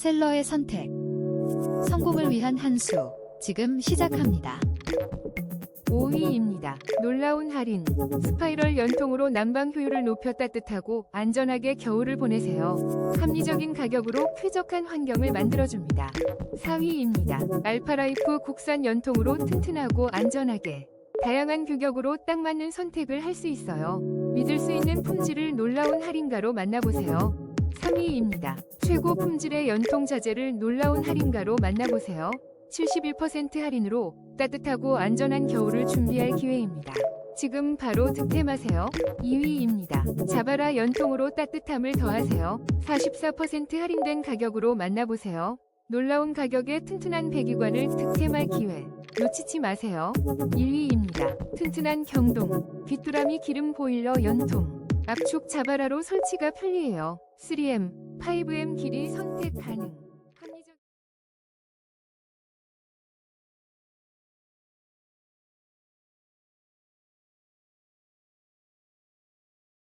셀러의 선택. 성공을 위한 한 수. 지금 시작합니다. 5위입니다. 놀라운 할인. 스파이럴 연통으로 난방 효율을 높여 따뜻하고 안전하게 겨울을 보내세요. 합리적인 가격으로 쾌적한 환경을 만들어줍니다. 4위입니다. 알파라이프 국산 연통으로 튼튼하고 안전하게. 다양한 규격으로 딱 맞는 선택을 할 수 있어요. 믿을 수 있는 품질을 놀라운 할인가로 만나보세요. 3위입니다. 최고 품질의 연통 자재를 놀라운 할인가로 만나보세요. 71% 할인으로 따뜻하고 안전한 겨울을 준비할 기회입니다. 지금 바로 득템하세요. 2위입니다. 자바라 연통으로 따뜻함을 더하세요. 44% 할인된 가격으로 만나보세요. 놀라운 가격에 튼튼한 배기관을 득템할 기회. 놓치지 마세요. 1위입니다. 튼튼한 경동. 귀뚜라미 기름 보일러 연통. 압축 자바라로 설치가 편리해요. 3M, 5M 길이 선택 가능.